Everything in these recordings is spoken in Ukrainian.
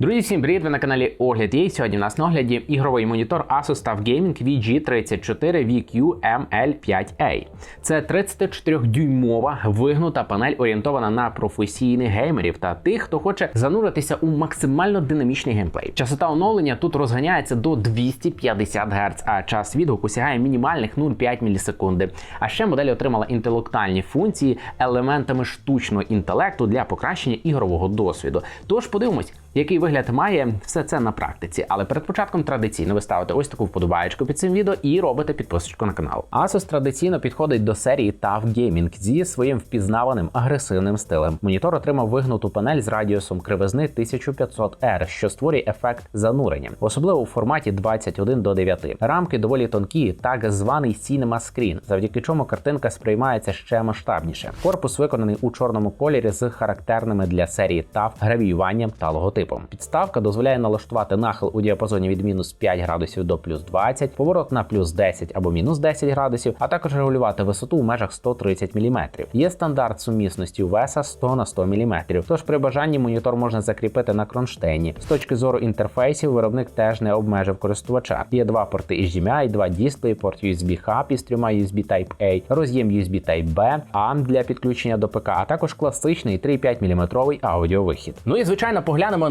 Друзі, всім привіт! Ви на каналі Огляд є. Сьогодні в нас на огляді ігровий монітор Asus TUF Gaming VG34 VQ ML5A. Це 34-дюймова вигнута панель, орієнтована на професійних геймерів та тих, хто хоче зануритися у максимально динамічний геймплей. Частота оновлення тут розганяється до 250 Гц, а час відгуку сягає мінімальних 0,5 мілісекунди. А ще модель отримала інтелектуальні функції елементами штучного інтелекту для покращення ігрового досвіду. Тож подивимось. Який вигляд має все це на практиці, але перед початком традиційно ви ставите ось таку вподобаєчку під цим відео і робите підписочку на канал. Asus традиційно підходить до серії TUF Gaming зі своїм впізнаваним агресивним стилем. Монітор отримав вигнуту панель з радіусом кривизни 1500R, що створює ефект занурення, особливо у форматі 21 до 9. Рамки доволі тонкі, так званий Cinema Screen, завдяки чому картинка сприймається ще масштабніше. Корпус виконаний у чорному кольорі з характерними для серії TUF гравіюванням та логотипом. Підставка дозволяє налаштувати нахил у діапазоні від мінус 5 градусів до плюс 20, поворот на плюс 10 або мінус 10 градусів, а також регулювати висоту в межах 130 мм. Є стандарт сумісності веса 100 на 100 мм, тож при бажанні монітор можна закріпити на кронштейні. З точки зору інтерфейсів, виробник теж не обмежив користувача. Є два порти HDMI, два дисплеї, порт USB Hub із трьома USB Type-A, роз'єм USB Type-B, AM для підключення до ПК, а також класичний 3,5 мм аудіовихід. Ну і звичайно поглянемо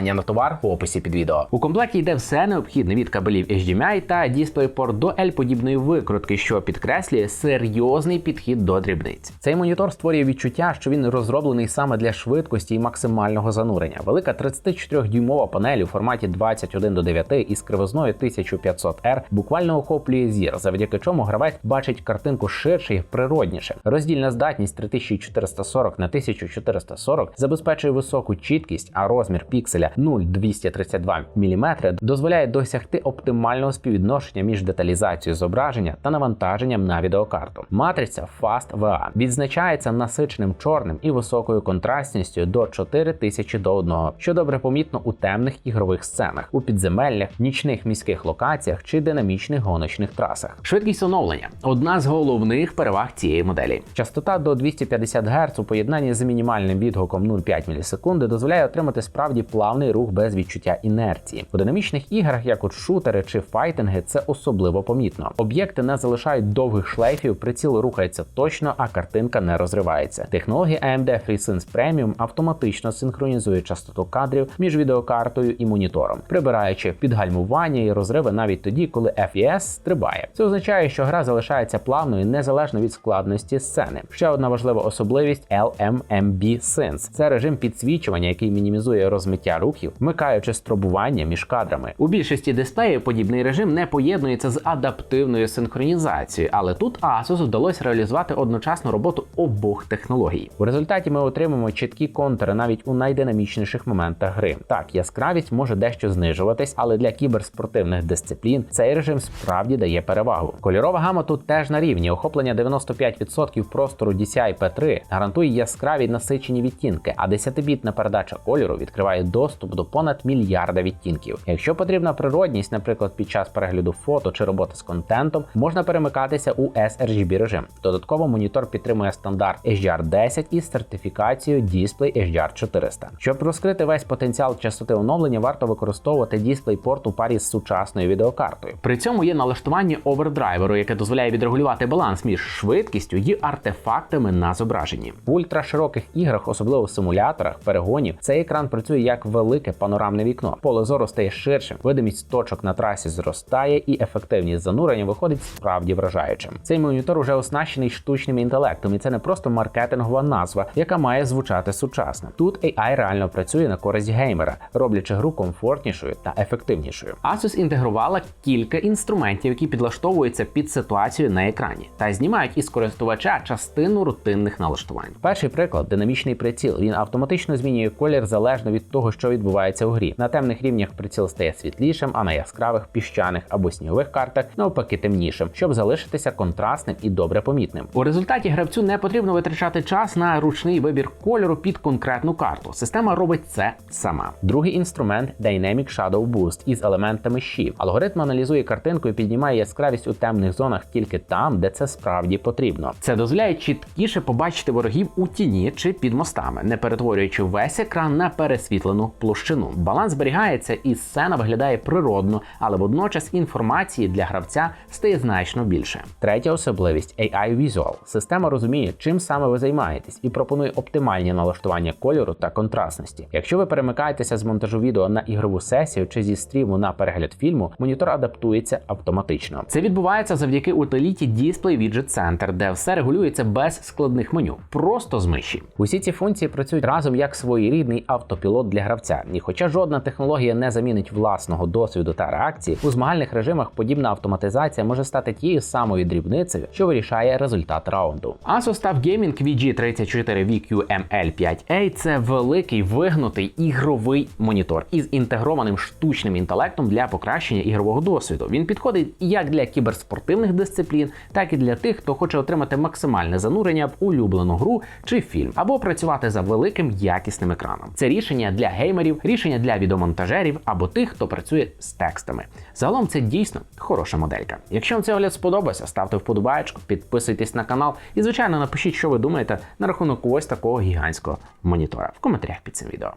на товар в описі під відео. У комплекті йде все необхідне від кабелів HDMI та DisplayPort до L-подібної викрутки, що підкреслює серйозний підхід до дрібниць. Цей монітор створює відчуття, що він розроблений саме для швидкості і максимального занурення. Велика 34-дюймова панель у форматі 21 до 9 із кривозною 1500R буквально охоплює зір, завдяки чому гравець бачить картинку ширше і природніше. Роздільна здатність 3440 на 1440 забезпечує високу чіткість, а розмір пікселя 0,232 мм дозволяє досягти оптимального співвідношення між деталізацією зображення та навантаженням на відеокарту. Матриця Fast VA відзначається насиченим чорним і високою контрастністю до 4000 до 1, що добре помітно у темних ігрових сценах, у підземеллях, нічних міських локаціях чи динамічних гоночних трасах. Швидкість оновлення одна з головних переваг цієї моделі. Частота до 250 Гц у поєднанні з мінімальним відгуком 0,5 мілісекунди дозволяє отримати справді плавний рух без відчуття інерції. У динамічних іграх, як от шутери чи файтинги, це особливо помітно. Об'єкти не залишають довгих шлейфів, приціл рухається точно, а картинка не розривається. Технологія AMD FreeSense Premium автоматично синхронізує частоту кадрів між відеокартою і монітором, прибираючи підгальмування і розриви навіть тоді, коли FES стрибає. Це означає, що гра залишається плавною незалежно від складності сцени. Ще одна важлива особливість LMMB Sense – це режим підсвічування, який мінімізує розмиття рухів, вмикаючи стробування між кадрами. У більшості дисплеїв подібний режим не поєднується з адаптивною синхронізацією, але тут Asus вдалося реалізувати одночасну роботу обох технологій. У результаті ми отримаємо чіткі контури навіть у найдинамічніших моментах гри. Так, яскравість може дещо знижуватись, але для кіберспортивних дисциплін цей режим справді дає перевагу. Кольорова гама тут теж на рівні. Охоплення 95% простору DCI P3 гарантує яскраві насичені відтінки, а 10-бітна передача кольору відкриває доступ до понад мільярда відтінків. Якщо потрібна природність, наприклад, під час перегляду фото чи роботи з контентом, можна перемикатися у sRGB режим. Додатково монітор підтримує стандарт HDR10 із сертифікацією Display HDR 400. Щоб розкрити весь потенціал частоти оновлення, варто використовувати DisplayPort у парі з сучасною відеокартою. При цьому є налаштування овердрайверу, яке дозволяє відрегулювати баланс між швидкістю і артефактами на зображенні. В ультрашироких іграх, особливо в симуляторах, перегонів, цей екран працює як велике панорамне вікно. Поле зору стає ширшим, видимість точок на трасі зростає, і ефективність занурення виходить справді вражаючим. Цей монітор уже оснащений штучним інтелектом, і це не просто маркетингова назва, яка має звучати сучасно. Тут AI реально працює на користь геймера, роблячи гру комфортнішою та ефективнішою. Asus інтегрувала кілька інструментів, які підлаштовуються під ситуацію на екрані, та знімають із користувача частину рутинних налаштувань. Перший приклад динамічний приціл. Він автоматично змінює колір залежно від того, що відбувається у грі. На темних рівнях приціл стає світлішим, а на яскравих піщаних або снігових картах навпаки темнішим, щоб залишитися контрастним і добре помітним. У результаті гравцю не потрібно витрачати час на ручний вибір кольору під конкретну карту. Система робить це сама. Другий інструмент Dynamic Shadow Boost із елементами щів. Алгоритм аналізує картинку і піднімає яскравість у темних зонах тільки там, де це справді потрібно. Це дозволяє чіткіше побачити ворогів у тіні чи під мостами, не перетворюючи весь екран на пересвітлену площину. Баланс зберігається і сцена виглядає природно, але водночас інформації для гравця стає значно більше. Третя особливість AI Visual. Система розуміє, чим саме ви займаєтесь, і пропонує оптимальні налаштування кольору та контрастності. Якщо ви перемикаєтеся з монтажу відео на ігрову сесію чи зі стріму на перегляд фільму, монітор адаптується автоматично. Це відбувається завдяки утиліті Display Widget Center, де все регулюється без складних меню, просто з миші. Усі ці функції працюють разом як своєрідний автопілот для гравця. І хоча жодна технологія не замінить власного досвіду та реакції, у змагальних режимах подібна автоматизація може стати тією самою дрібницею, що вирішає результат раунду. Asus TUF Gaming VG34 VQML5A – це великий вигнутий ігровий монітор із інтегрованим штучним інтелектом для покращення ігрового досвіду. Він підходить як для кіберспортивних дисциплін, так і для тих, хто хоче отримати максимальне занурення в улюблену гру чи фільм, або працювати за великим якісним екраном. Це рішення для геймерів, рішення для відеомонтажерів або тих, хто працює з текстами. Загалом це дійсно хороша моделька. Якщо вам цей огляд сподобався, ставте вподобаєчку, підписуйтесь на канал і, звичайно, напишіть, що ви думаєте на рахунок ось такого гігантського монітора в коментарях під цим відео.